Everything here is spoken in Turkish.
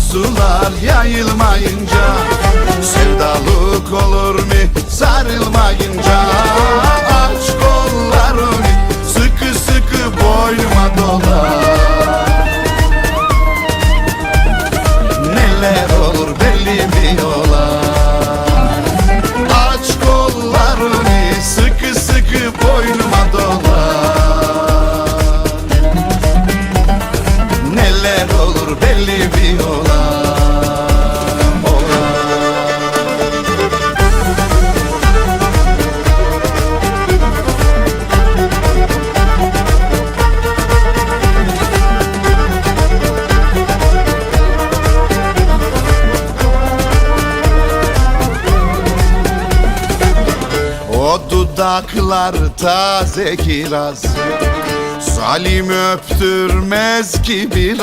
sular yayılmayınca Sevdalık olur mu? Sarılmayınca Aç kollarını sıkı sıkı boynuma dola. Neler olur belli bir ola? Aç kollarını sıkı sıkı boynuma dola Neler olur belli bir ola ola. O dudaklar taze kiraz Salim öptürmez ki biraz